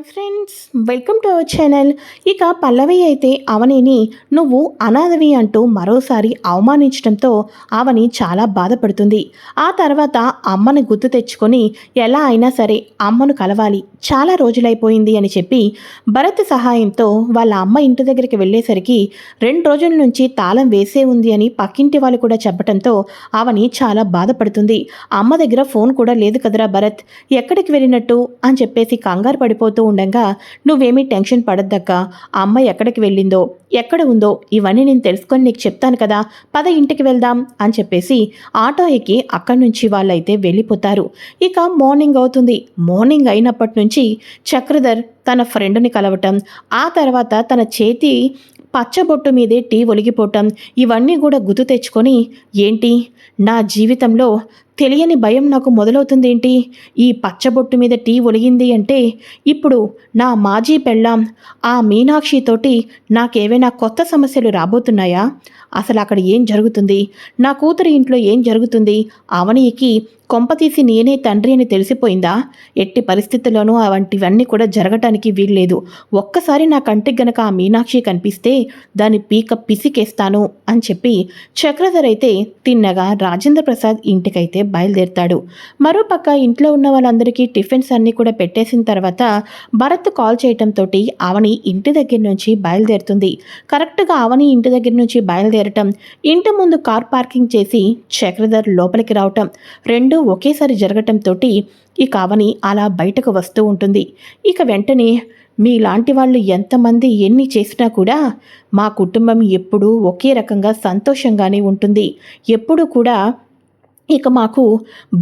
Hi friends welcome to our channel. ఇక పల్లవి అయితే అవనిని నువ్వు అనాథవి అంటూ మరోసారి అవమానించడంతో అవని చాలా బాధపడుతుంది. ఆ తర్వాత అమ్మను గుర్తు తెచ్చుకొని ఎలా అయినా సరే అమ్మను కలవాలి. చాలా రోజులైపోయింది అని చెప్పి భరత్ సహాయంతో వాళ్ళ అమ్మ ఇంటి దగ్గరికి వెళ్ళేసరికి రెండు రోజుల నుంచి తాళం వేసే ఉంది అని పక్కింటి వాళ్ళు కూడా చెప్పడంతో అవని చాలా బాధపడుతుంది. అమ్మ దగ్గర ఫోన్ కూడా లేదు కదరా భరత్ ఎక్కడికి వెళ్ళినట్టు? అని చెప్పేసి కంగారు పడిపోతూ ఉండగా నువ్వేమీ టెన్షన్ పడద్దక్క. అమ్మ ఎక్కడికి వెళ్ళిందో ఎక్కడ ఉందో ఇవన్నీ నేను తెలుసుకొని నీకు చెప్తాను కదా. పద ఇంటికి వెళ్దాం అని చెప్పేసి ఆటో ఎక్కి అక్కడి నుంచి వాళ్ళైతే వెళ్ళిపోతారు. ఇక మార్నింగ్ అవుతుంది. మార్నింగ్ అయినప్పటి నుంచి చక్రధర్ తన ఫ్రెండ్ని కలవటం ఆ తర్వాత తన చేతి పచ్చబొట్టు మీదే టీ ఒలిగిపోవటం ఇవన్నీ కూడా గుర్తు తెచ్చుకొని ఏంటి? నా జీవితంలో తెలియని భయం నాకు మొదలవుతుందేంటి? ఈ పచ్చబొట్టు మీద టీ ఒలిగింది అంటే ఇప్పుడు నా మాజీ పెళ్ళాం ఆ మీనాక్షితోటి నాకేవైనా కొత్త సమస్యలు రాబోతున్నాయా? అసలు అక్కడ ఏం జరుగుతుంది? నా కూతురి ఇంట్లో ఏం జరుగుతుంది? అవనీకి కొంపతీసి నేనే తండ్రి అని తెలిసిపోయిందా? ఎట్టి పరిస్థితుల్లోనూ అవంటివన్నీ కూడా జరగటానికి వీల్లేదు. ఒక్కసారి నా కంటికి గనక ఆ మీనాక్షి కనిపిస్తే దాని పీక పిసికేస్తాను అని చెప్పి చక్రధర్ అయితే తిన్నగా రాజేంద్ర ప్రసాద్ ఇంటికైతే బయలుదేరుతాడు. మరోపక్క ఇంట్లో ఉన్న వాళ్ళందరికీ టిఫిన్స్ అన్నీ కూడా పెట్టేసిన తర్వాత భరత్ కాల్ చేయటంతో అవని ఇంటి దగ్గర నుంచి బయలుదేరుతుంది. కరెక్ట్గా అవని ఇంటి దగ్గర నుంచి బయలుదేరటం ఇంటి ముందు కార్ పార్కింగ్ చేసి చక్రధర్ లోపలికి రావటం రెండు ఒకేసారి జరగటంతో ఇక అవని అలా బయటకు వస్తూ ఉంటుంది. ఇక వెంటనే మీలాంటి వాళ్ళు ఎంతమంది ఎన్ని చేసినా కూడా మా కుటుంబం ఎప్పుడూ ఒకే రకంగా సంతోషంగానే ఉంటుంది. ఎప్పుడూ కూడా ఇక మాకు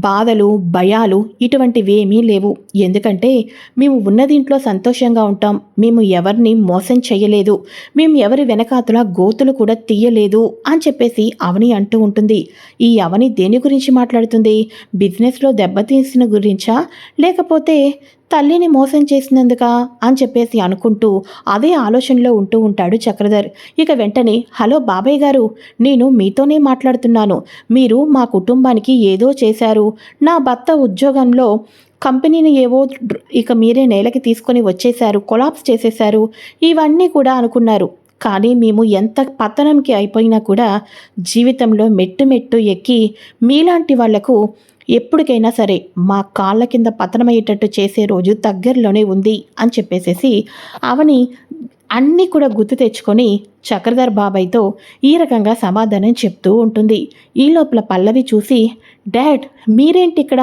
బాధలు భయాలు ఇటువంటివి ఏమీ లేవు. ఎందుకంటే మేము ఉన్న దీంట్లో సంతోషంగా ఉంటాం. మేము ఎవరిని మోసం చేయలేదు మేము ఎవరి వెనకాతల గోతులు కూడా తీయలేదు అని చెప్పేసి అవని అంటూ ఉంటుంది. ఈ అవని దేని గురించి మాట్లాడుతుంది? బిజినెస్లో దెబ్బతీసిన గురించా? లేకపోతే తల్లిని మోసం చేసినందుకా అని చెప్పేసి అనుకుంటూ అదే ఆలోచనలో ఉంటూ ఉంటాడు చక్రధర్. ఇక వెంటనే హలో బాబాయ్ గారు నేను మీతోనే మాట్లాడుతున్నాను. మీరు మా కుటుంబానికి ఏదో చేశారు. నా భర్త ఉద్యోగంలో కంపెనీని ఏవో ఇక మీరే నేలకి తీసుకొని వచ్చేశారు కొలాప్స్ చేసేశారు. ఇవన్నీ కూడా అనుకున్నారు. కానీ మేము ఎంత పతనంకి అయిపోయినా కూడా జీవితంలో మెట్టు మెట్టు ఎక్కి మీలాంటి వాళ్ళకు ఎప్పటికైనా సరే మా కాళ్ళ కింద పతనమయ్యేటట్టు చేసే రోజు దగ్గరలోనే ఉంది అని చెప్పేసేసి అవని అన్నీ కూడా గుర్తు తెచ్చుకొని చక్రధర్ బాబాయ్తో ఈ రకంగా సమాధానం చెప్తూ ఉంటుంది. ఈ లోపల పల్లవి చూసి డాడ్ మీరేంటి ఇక్కడ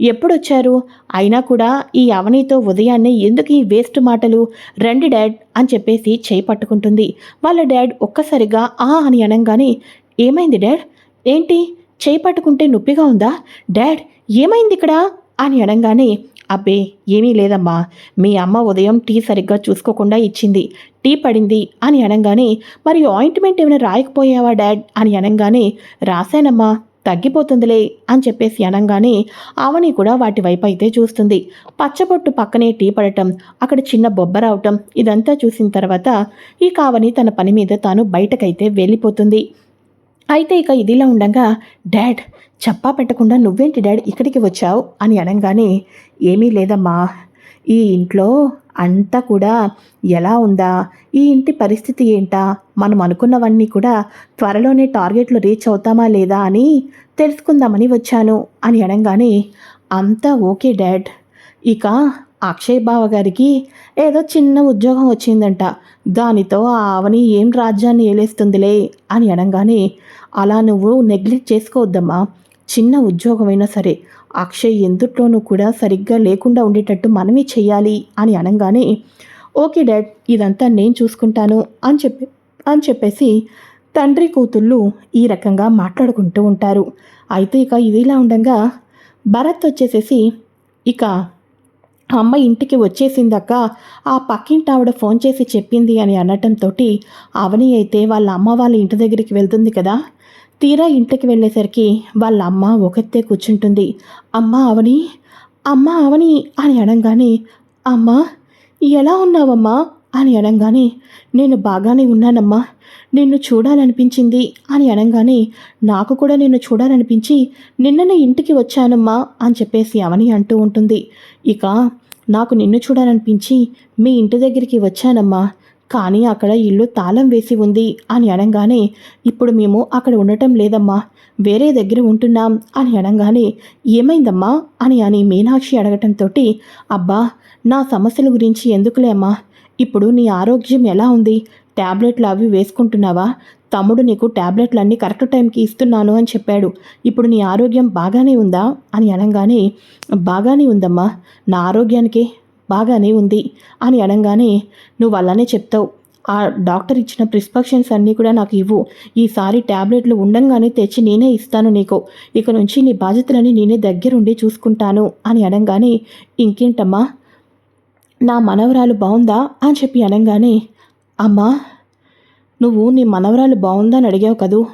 ఎప్పుడొచ్చారు? అయినా కూడా ఈ అవనితో ఉదయాన్నే ఎందుకు ఈ వేస్ట్ మాటలు? రండి డాడ్ అని చెప్పేసి చేయి పట్టుకుంటుంది. వాళ్ళ డాడ్ ఒక్కసారిగా ఆ అని అనగానే ఏమైంది డాడ్? ఏంటి? చేపట్టుకుంటే పట్టుకుంటే నొప్పిగా ఉందా? డాడ్ ఏమైంది ఇక్కడ అని అనగానే అబ్బే ఏమీ లేదమ్మా. మీ అమ్మ ఉదయం టీ సరిగ్గా చూసుకోకుండా ఇచ్చింది. టీ పడింది అని అనగానే మరి ఆయింట్మెంట్ ఏమైనా రాయకపోయావా డాడ్? అని అనగానే రాశానమ్మా తగ్గిపోతుందిలే అని చెప్పేసి అనగానే ఆవని కూడా వాటి వైపు అయితే చూస్తుంది. పచ్చబొట్టు పక్కనే టీ పడటం అక్కడ చిన్న బొబ్బ రావటం ఇదంతా చూసిన తర్వాత ఈ కావని తన పని మీద తాను బయటకైతే వెళ్ళిపోతుంది. అయితే ఇక ఇదిలా ఉండగా డాడ్ చెప్పా పెట్టకుండా నువ్వేంటి డాడ్ ఇక్కడికి వచ్చావు? అని అనగానే ఏమీ లేదమ్మా. ఈ ఇంట్లో అంతా కూడా ఎలా ఉందా? ఈ ఇంటి పరిస్థితి ఏంటా? మనం అనుకున్నవన్నీ కూడా త్వరలోనే టార్గెట్లు రీచ్ అవుతామా లేదా అని తెలుసుకుందామని వచ్చాను అని అనగానే అంతా ఓకే డాడ్. ఇక అక్షయ్ బావ గారికి ఏదో చిన్న ఉద్యోగం వచ్చిందంట. దానితో ఆ ఆవని ఏం రాజ్యాన్ని ఏలేస్తుందిలే అని అనగానే అలా నువ్వు నెగ్లెక్ట్ చేసుకోవద్దమ్మా. చిన్న ఉద్యోగమైనా సరే అక్షయ్ ఎందుట్లోనూ కూడా సరిగ్గా లేకుండా ఉండేటట్టు మనమే చెయ్యాలి అని అనగానే ఓకే డాడ్ ఇదంతా నేను చూసుకుంటాను అని చెప్పి అని చెప్పేసి తండ్రి కూతుళ్ళు ఈ రకంగా మాట్లాడుకుంటూ ఉంటారు. అయితే ఇక ఇదిలా ఉండగా భరత్ వచ్చేసేసి ఇక అమ్మ ఇంటికి వచ్చేసిందక్క. ఆ పక్కింటి ఆవిడ ఫోన్ చేసి చెప్పింది అని అనటంతో అవని అయితే వాళ్ళ అమ్మ వాళ్ళ ఇంటి దగ్గరికి వెళ్తుంది కదా. తీరా ఇంటికి వెళ్ళేసరికి వాళ్ళ అమ్మ ఒకతే కూర్చుంటుంది. అమ్మ అవని అమ్మ అవని అని అనగానే అమ్మ ఎలా ఉన్నావమ్మా అని అనగానే నేను బాగానే ఉన్నానమ్మా. నిన్ను చూడాలనిపించింది అని అనగానే నాకు కూడా నిన్ను చూడాలనిపించి నిన్ననే ఇంటికి వచ్చానమ్మా అని చెప్పేసి అవని అంటూ ఉంటుంది. ఇక నాకు నిన్ను చూడాలనిపించి మీ ఇంటి దగ్గరికి వచ్చానమ్మా కానీ అక్కడ ఇల్లు తాళం వేసి ఉంది అని అనగానే ఇప్పుడు మేము అక్కడ ఉండటం లేదమ్మా వేరే దగ్గర ఉంటున్నాం అని అనగానే ఏమైందమ్మా అని అని మీనాక్షి అడగటంతో అబ్బా నా సమస్యల గురించి ఎందుకులే అమ్మా ఇప్పుడు నీ ఆరోగ్యం ఎలా ఉంది ట్యాబ్లెట్లు అవి వేసుకుంటున్నావా? తమ్ముడు నీకు ట్యాబ్లెట్లు అన్నీ కరెక్ట్ టైంకి ఇస్తున్నాను అని చెప్పాడు. ఇప్పుడు నీ ఆరోగ్యం బాగానే ఉందా? అని అనగానే బాగానే ఉందమ్మా. నా ఆరోగ్యానికి బాగానే ఉంది అని అనగానే నువ్వు అలానే చెప్తావు. ఆ డాక్టర్ ఇచ్చిన ప్రిస్క్రిప్షన్స్ అన్నీ కూడా నాకు ఇవ్వు. ఈసారి ట్యాబ్లెట్లు ఉండంగానే తెచ్చి నేనే ఇస్తాను నీకు. ఇక నుంచి నీ బాధ్యతలని నేనే దగ్గరుండి చూసుకుంటాను అని అనగానే ఇంకేంటమ్మా? నా మనవరాలు బాగుందా అని చెప్పి అనగానే అమ్మా నువ్వు నీ మనవరాలు బాగుందని అడిగావు కదూ.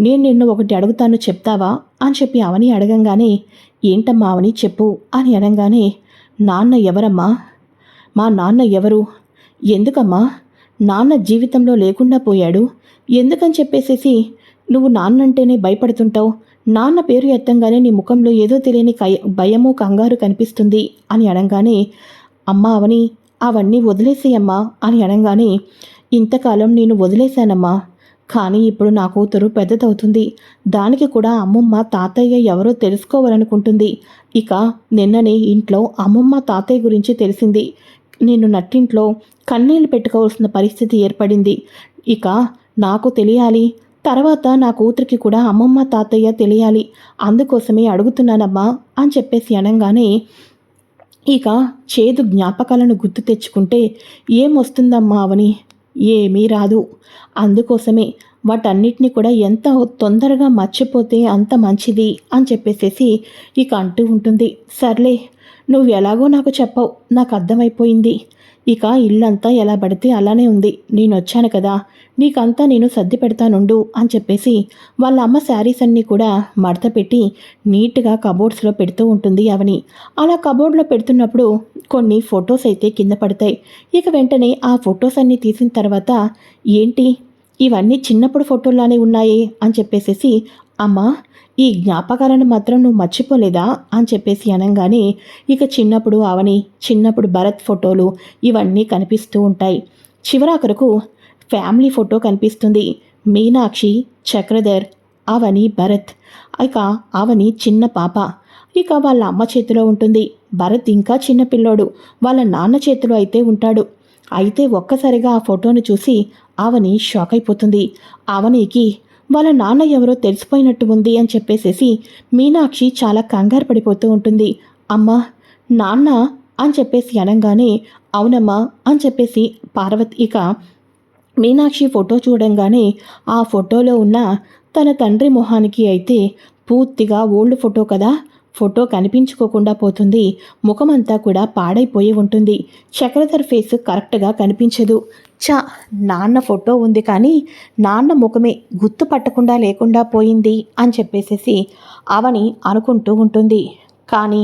నేను నిన్ను ఒకటి అడుగుతాను చెప్తావా? అని చెప్పి అవని అడగంగానే ఏంటమ్మా అవని చెప్పు అని అనగానే నాన్న ఎవరమ్మా? మా నాన్న ఎవరు? ఎందుకమ్మా? నాన్న జీవితంలో లేకుండా పోయాడు. ఎందుకని చెప్పేసేసి నువ్వు నాన్నంటేనే భయపడుతుంటావు? నాన్న పేరు ఎత్తంగానే నీ ముఖంలో ఏదో తెలియని కయ భయము కంగారు కనిపిస్తుంది అని అనగానే అమ్మా అవని అవన్నీ వదిలేసేయమ్మా అని అనగానే ఇంతకాలం నేను వదిలేశానమ్మా కానీ ఇప్పుడు నా కూతురు పెద్దదవుతుంది. దానికి కూడా అమ్మమ్మ తాతయ్య ఎవరో తెలుసుకోవాలనుకుంటుంది. ఇక నిన్ననే ఇంట్లో అమ్మమ్మ తాతయ్య గురించి తెలిసింది. నేను నట్టింట్లో కన్నీళ్ళు పెట్టుకోవాల్సిన పరిస్థితి ఏర్పడింది. ఇక నాకు తెలియాలి. తర్వాత నా కూతురికి కూడా అమ్మమ్మ తాతయ్య తెలియాలి. అందుకోసమే అడుగుతున్నానమ్మా అని చెప్పేసి అనగానే ఇక చేదు జ్ఞాపకాలను గుర్తు తెచ్చుకుంటే ఏమొస్తుందమ్మా అవని? ఏమీ రాదు. అందుకోసమే వాటన్నిటిని కూడా ఎంత తొందరగా మర్చిపోతే అంత మంచిది అని చెప్పేసేసి ఇక అంటూ ఉంటుంది. సర్లే నువ్వు ఎలాగో నాకు చెప్పవు. నాకు అర్థమైపోయింది. ఇక ఇల్లంతా ఎలా పడితే అలానే ఉంది. నేను వచ్చాను కదా. నీకంతా నేను సర్ది పెడతానుండు అని చెప్పేసి వాళ్ళ అమ్మ శారీస్ అన్నీ కూడా మడత పెట్టి నీట్గా కబోర్డ్స్లో పెడుతూ ఉంటుంది అవని. అలా కబోర్డ్లో పెడుతున్నప్పుడు కొన్ని ఫొటోస్ అయితే కింద పడతాయి. ఇక వెంటనే ఆ ఫొటోస్ అన్నీ తీసిన తర్వాత ఏంటి? ఇవన్నీ చిన్నప్పుడు ఫోటోలానే ఉన్నాయి? అని చెప్పేసేసి అమ్మా ఈ జ్ఞాపకాలను మాత్రం నువ్వు మర్చిపోలేదా? అని చెప్పేసి అనగానే ఇక చిన్నప్పుడు అవని చిన్నప్పుడు భరత్ ఫోటోలు ఇవన్నీ కనిపిస్తూ ఉంటాయి. చివరాఖరకు ఫ్యామిలీ ఫోటో కనిపిస్తుంది. మీనాక్షి చక్రధర్ అవని భరత్. ఇక అవని చిన్న పాప. ఇక వాళ్ళ అమ్మ చేతిలో ఉంటుంది. భరత్ ఇంకా చిన్న పిల్లోడు. వాళ్ళ నాన్న చేతిలో అయితే ఉంటాడు. అయితే ఒక్కసారిగా ఆ ఫోటోను చూసి అవని షాక్ అయిపోతుంది. అవనికి వాళ్ళ నాన్న ఎవరో తెలిసిపోయినట్టు ఉంది అని చెప్పేసేసి మీనాక్షి చాలా కంగారు పడిపోతూ ఉంటుంది. అమ్మా నాన్న అని చెప్పేసి అనగానే అవునమ్మా అని చెప్పేసి పార్వతి ఇక మీనాక్షి ఫోటో చూడంగానే ఆ ఫోటోలో ఉన్న తన తండ్రి మొహానికి అయితే పూర్తిగా ఓల్డ్ ఫోటో కదా. ఫోటో కనిపించుకోకుండా పోతుంది. ముఖమంతా కూడా పాడైపోయి ఉంటుంది. చక్రధర్ ఫేస్ కరెక్ట్గా కనిపించదు. చా నాన్న ఫోటో ఉంది కానీ నాన్న ముఖమే గుర్తుపట్టకుండా లేకుండా పోయింది అని చెప్పేసేసి అవని అనుకుంటూ ఉంటుంది. కానీ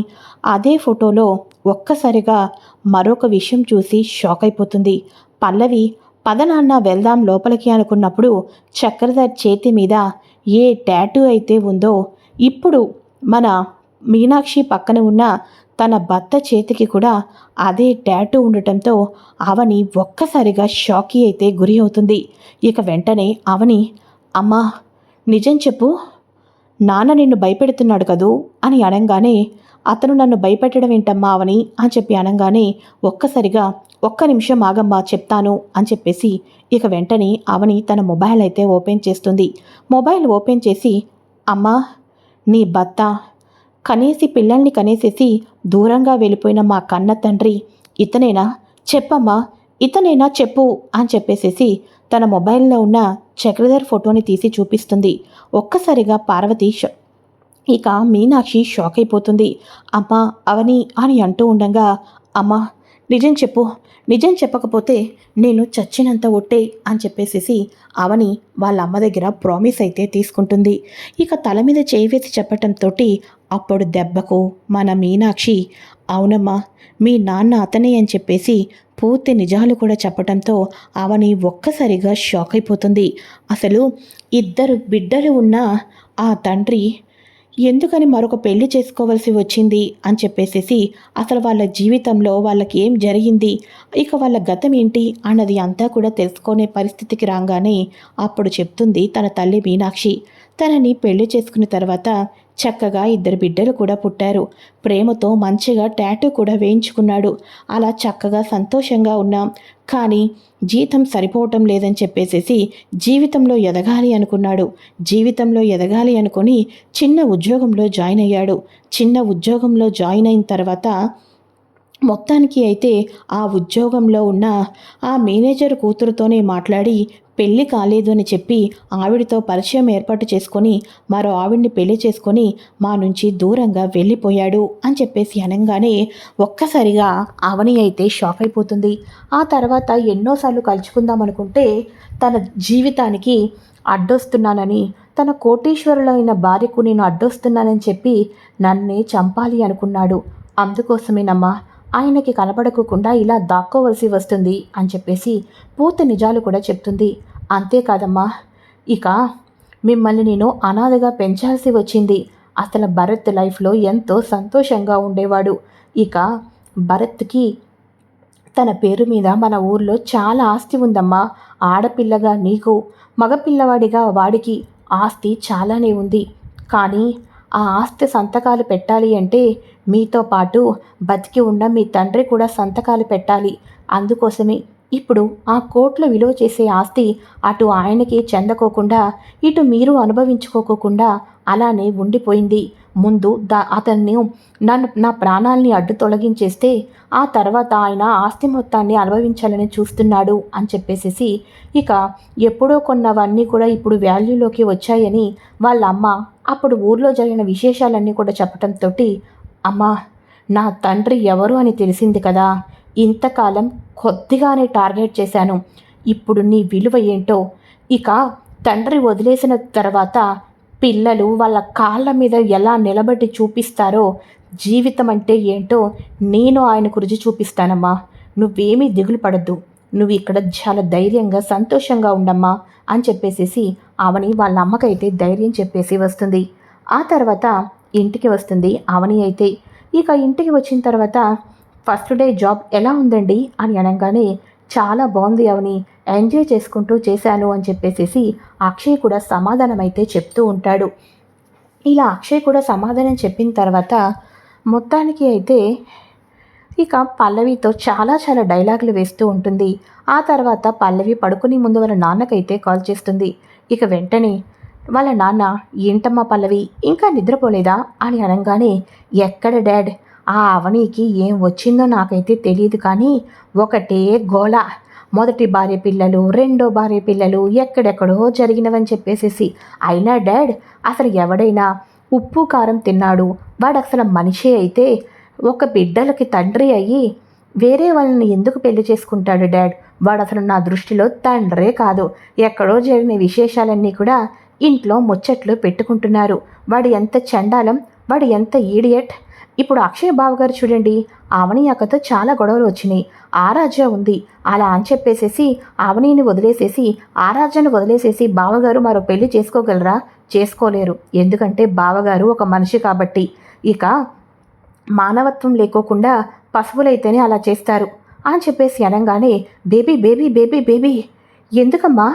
అదే ఫోటోలో ఒక్కసారిగా మరొక విషయం చూసి షాక్ అయిపోతుంది. పల్లవి పదనాన్న వెళ్దాం లోపలికి అనుకున్నప్పుడు చక్రధర్ చేతి మీద ఏ ట్యాటూ అయితే ఉందో ఇప్పుడు మన మీనాక్షి పక్కన ఉన్న తన భర్త చేతికి కూడా అదే ట్యాటూ ఉండటంతో అవని ఒక్కసారిగా షాకీ అయితే గురి అవుతుంది. ఇక వెంటనే అవని అమ్మా నిజం చెప్పు. నాన్న నిన్ను భయపెడుతున్నాడు కదూ? అని అనగానే అతను నన్ను భయపెట్టడం ఏంటమ్మా అవని? అని చెప్పి అనగానే ఒక్కసారిగా ఒక్క నిమిషం ఆగమ్మా చెప్తాను. అని చెప్పేసి ఇక వెంటనే అవని తన మొబైల్ అయితే ఓపెన్ చేస్తుంది. మొబైల్ ఓపెన్ చేసి అమ్మా నీ భర్త కనేసి పిల్లల్ని కనేసేసి దూరంగా వెళ్ళిపోయిన మా కన్న తండ్రి ఇతనేనా? చెప్పమ్మా ఇతనేనా చెప్పు అని చెప్పేసేసి తన మొబైల్లో ఉన్న చక్రధర్ ఫోటోని తీసి చూపిస్తుంది. ఒక్కసారిగా పార్వతి ఇక మీనాక్షి షాక్ అయిపోతుంది. అమ్మా అవని అని అంటూ ఉండగా అమ్మా నిజం చెప్పు. నిజం చెప్పకపోతే నేను చచ్చినంత ఒట్టే అని చెప్పేసేసి అవని వాళ్ళ అమ్మ దగ్గర ప్రామిస్ అయితే తీసుకుంటుంది. ఇక తల మీద చేయి వేసి చెప్పటంతో అప్పుడు దెబ్బకు మన మీనాక్షి అవునమ్మా మీ నాన్న అతనే అని చెప్పేసి పూర్తి నిజాలు కూడా చెప్పటంతో అవని ఒక్కసారిగా షాక్ అయిపోతుంది. అసలు ఇద్దరు బిడ్డలు ఉన్న ఆ తండ్రి ఎందుకని మరొక పెళ్ళి చేసుకోవాల్సి వచ్చింది అని చెప్పేసేసి అసలు వాళ్ళ జీవితంలో వాళ్ళకి ఏం జరిగింది? ఇక వాళ్ళ గతం ఏంటి? అన్నది అంతా కూడా తెలుసుకునే పరిస్థితికి రాగానే అప్పుడు చెప్తుంది తన తల్లి మీనాక్షి. తనని పెళ్ళి చేసుకున్న తర్వాత చక్కగా ఇద్దరు బిడ్డలు కూడా పుట్టారు. ప్రేమతో మంచిగా ట్యాటూ కూడా వేయించుకున్నాడు. అలా చక్కగా సంతోషంగా ఉన్నాం. కానీ జీతం సరిపోవటం లేదని చెప్పేసేసి జీవితంలో ఎదగాలి అనుకున్నాడు. జీవితంలో ఎదగాలి అనుకుని చిన్న ఉద్యోగంలో జాయిన్ అయ్యాడు. చిన్న ఉద్యోగంలో జాయిన్ అయిన తర్వాత మొత్తానికి అయితే ఆ ఉద్యోగంలో ఉన్న ఆ మేనేజర్ కూతురుతోనే మాట్లాడి పెళ్ళి కాలేదు అని చెప్పి ఆవిడతో పరిచయం ఏర్పాటు చేసుకొని మరో ఆవిడ్ని పెళ్ళి చేసుకొని మా నుంచి దూరంగా వెళ్ళిపోయాడు అని చెప్పేసి అనగానే ఒక్కసారిగా అవని అయితే షాక్ అయిపోతుంది. ఆ తర్వాత ఎన్నోసార్లు కలుసుకుందాం అనుకుంటే తన జీవితానికి అడ్డొస్తున్నానని తన కోటీశ్వరులైన భార్యకు నేను అడ్డొస్తున్నానని చెప్పి నన్నే చంపాలి అనుకున్నాడు. అందుకోసమేనమ్మా ఆయనకి కనపడకుండా ఇలా దాక్కోవలసి వస్తుంది అని చెప్పేసి పూర్తి నిజాలు కూడా చెప్తుంది. అంతేకాదమ్మా ఇక మిమ్మల్ని నేను అనాథగా పెంచాల్సి వచ్చింది. అసలు భరత్ లైఫ్లో ఎంతో సంతోషంగా ఉండేవాడు. ఇక భరత్కి తన పేరు మీద మన ఊర్లో చాలా ఆస్తి ఉందమ్మా. ఆడపిల్లగా నీకు మగపిల్లవాడిగా వాడికి ఆస్తి చాలానే ఉంది. కానీ ఆ ఆస్తి సంతకాలు పెట్టాలి అంటే మీతో పాటు బతికి ఉన్న మీ తండ్రి కూడా సంతకాలు పెట్టాలి. అందుకోసమే ఇప్పుడు ఆ కోట్లు విలువ చేసే ఆస్తి అటు ఆయనకి చెందకోకుండా ఇటు మీరు అనుభవించుకోకుండా అలానే ఉండిపోయింది. ముందు దా అతన్ని నన్ను నా ప్రాణాల్ని అడ్డు తొలగించేస్తే ఆ తర్వాత ఆయన ఆస్తి మొత్తాన్ని అనుభవించాలని చూస్తున్నాడు అని చెప్పేసేసి ఇక ఎప్పుడో కొన్నవన్నీ కూడా ఇప్పుడు వాల్యూలోకి వచ్చాయని వాళ్ళ అమ్మ అప్పుడు ఊర్లో జరిగిన విశేషాలన్నీ కూడా చెప్పడంతో అమ్మా నా తండ్రి ఎవరు అని తెలిసింది కదా ఇంతకాలం కొద్దిగానే టార్గెట్ చేశాను ఇప్పుడు నీ విలువ ఏంటో ఇక తండ్రి వదిలేసిన తర్వాత పిల్లలు వాళ్ళ కాళ్ళ మీద ఎలా నిలబడి చూపిస్తారో జీవితం అంటే ఏంటో నేను ఆయనకు రుచి చూపిస్తానమ్మా. నువ్వేమీ దిగులు పడద్దు. నువ్వు ఇక్కడ చాలా ధైర్యంగా సంతోషంగా ఉండమ్మా అని చెప్పేసేసి అవని వాళ్ళ అమ్మకైతే ధైర్యం చెప్పేసి వస్తుంది. ఆ తర్వాత ఇంటికి వస్తుంది అవని అయితే. ఇక ఇంటికి వచ్చిన తర్వాత ఫస్ట్ డే జాబ్ ఎలా ఉందండి? అని అనగానే చాలా బాగుంది అవని. ఎంజాయ్ చేసుకుంటూ చేశాను అని చెప్పేసేసి అక్షయ్ కూడా సమాధానం అయితే చెప్తూ ఉంటాడు. ఇలా అక్షయ్ కూడా సమాధానం చెప్పిన తర్వాత మొత్తానికి అయితే ఇక పల్లవితో చాలా చాలా డైలాగులు వేస్తూ ఉంటుంది. ఆ తర్వాత పల్లవి పడుకుని ముందు వాళ్ళ నాన్నకైతే కాల్ చేస్తుంది. ఇక వెంటనే వాళ్ళ నాన్న ఏంటమ్మా పల్లవి ఇంకా నిద్రపోలేదా? అని అనగానే ఎక్కడ డాడ్? ఆ అవనీకి ఏం వచ్చిందో నాకైతే తెలియదు కానీ ఒకటే గోళ మొదటి భార్య పిల్లలు రెండో భార్య పిల్లలు ఎక్కడెక్కడో జరిగినవని చెప్పేసేసి అయినా డాడ్ అసలు ఎవడైనా ఉప్పు కారం తిన్నాడు. వాడు అసలు మనిషి అయితే ఒక బిడ్డలకి తండ్రి అయ్యి వేరే వాళ్ళని ఎందుకు పెళ్ళి చేసుకుంటాడు డాడ్? వాడు అసలు నా దృష్టిలో తండ్రే కాదు. ఎక్కడో జరిగిన విశేషాలన్నీ కూడా ఇంట్లో ముచ్చట్లు పెట్టుకుంటున్నారు. వాడు ఎంత చండాలం వాడు ఎంత ఈడియట్ ఇప్పుడు అక్షయ్ బావగారు చూడండి ఆవని అక్కతో చాలా గొడవలు వచ్చినాయి. ఆరాధ్య ఉంది. అలా అని చెప్పేసేసి ఆవనిని వదిలేసేసి ఆరాధ్యను వదిలేసేసి బావగారు మరో పెళ్ళి చేసుకోగలరా? చేసుకోలేరు. ఎందుకంటే బావగారు ఒక మనిషి కాబట్టి. ఇక మానవత్వం లేకోకుండా పశువులైతేనే అలా చేస్తారు. అని చెప్పేసి అనగానే బేబీ బేబీ బేబీ బేబీ ఎందుకమ్మా?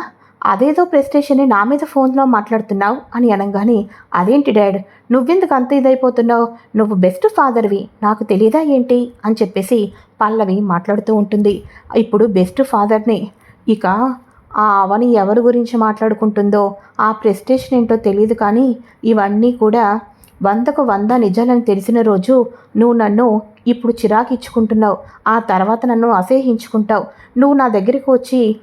అదేదో ప్రెస్టేషన్ని నా మీద ఫోన్లో మాట్లాడుతున్నావు అని అనగానే అదేంటి డాడ్? నువ్వెందుకు అంత ఇదైపోతున్నావు? నువ్వు బెస్ట్ ఫాదర్వి. నాకు తెలియదా ఏంటి? అని చెప్పేసి పల్లవి మాట్లాడుతూ ఉంటుంది. ఇప్పుడు బెస్ట్ ఫాదర్ని. ఇక ఆ అవని ఎవరి గురించి మాట్లాడుకుంటుందో ఆ ప్రెస్టేషన్ ఏంటో తెలియదు కానీ ఇవన్నీ కూడా వందకు వంద నిజాలని తెలిసిన రోజు నువ్వు నన్ను ఇప్పుడు చిరాకు ఇచ్చుకుంటున్నావు ఆ తర్వాత నన్ను అసహ్యించుకుంటావు. నువ్వు నా దగ్గరికి వచ్చి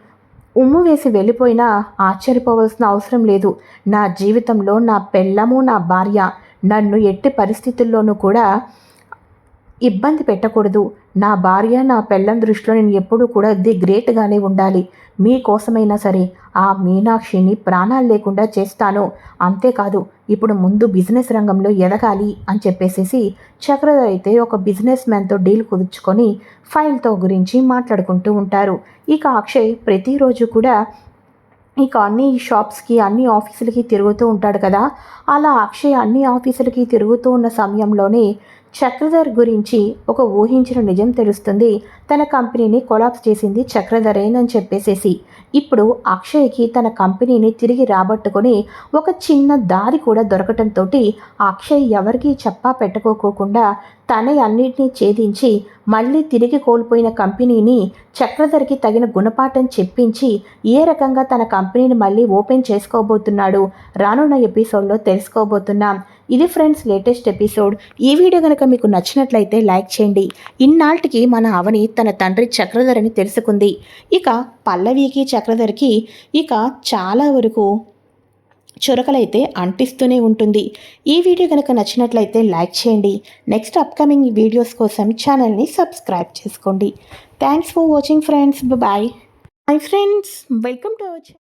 ఉమ్ము వేసి వెళ్ళిపోయినా ఆశ్చర్యపోవలసిన అవసరం లేదు. నా జీవితంలో నా పెళ్ళము నా భార్య నన్ను ఎట్టి పరిస్థితుల్లోనూ కూడా ఇబ్బంది పెట్టకూడదు. నా భార్య నా పెళ్ళం దృష్టిలో నేను ఎప్పుడూ కూడా ది గ్రేట్గానే ఉండాలి. మీకోసమైనా సరే ఆ మీనాక్షిని ప్రాణాలు లేకుండా చేస్తాను. అంతేకాదు ఇప్పుడు ముందు బిజినెస్ రంగంలో ఎదగాలి అని చెప్పేసేసి చక్రధర్ అయితే ఒక బిజినెస్ మ్యాన్తో డీల్ కుదుర్చుకొని ఫైల్తో గురించి మాట్లాడుకుంటూ ఉంటారు. ఇక అక్షయ్ ప్రతిరోజు కూడా ఇక అన్ని షాప్స్కి అన్ని ఆఫీసులకి తిరుగుతూ ఉంటాడు కదా. అలా అక్షయ్ అన్ని ఆఫీసులకి తిరుగుతూ ఉన్న సమయంలోనే చక్రధర్ గురించి ఒక ఊహించిన నిజం తెలుస్తుంది. తన కంపెనీని కొలాప్స్ చేసింది చక్రధరేనని చెప్పేసేసి. ఇప్పుడు అక్షయ్కి తన కంపెనీని తిరిగి రాబట్టుకొని ఒక చిన్న దారి కూడా దొరకటంతో అక్షయ్ ఎవరికీ చెప్పా పెట్టుకోకుండా తనే అన్నిటినీ ఛేదించి మళ్ళీ తిరిగి కోల్పోయిన కంపెనీని చక్రధర్కి తగిన గుణపాఠం చెప్పించి ఏ రకంగా తన కంపెనీని మళ్ళీ ఓపెన్ చేసుకోబోతున్నాడు రానున్న ఎపిసోడ్లో తెలుసుకోబోతున్నాం. ఇది ఫ్రెండ్స్ లేటెస్ట్ ఎపిసోడ్. ఈ వీడియో కనుక మీకు నచ్చినట్లయితే లైక్ చేయండి. ఇన్నాళ్ళకి మన అవని తన తండ్రి చక్రధరని తెలుసుకుంది. ఇక పల్లవికి చక్రధరికి ఇక చాలా వరకు చురకలైతే అంటిస్తూనే ఉంటుంది. ఈ వీడియో కనుక నచ్చినట్లయితే లైక్ చేయండి. నెక్స్ట్ అప్కమింగ్ వీడియోస్ కోసం ఛానల్ని సబ్స్క్రైబ్ చేసుకోండి. Thanks for watching friends. Bye. My friends. Welcome to our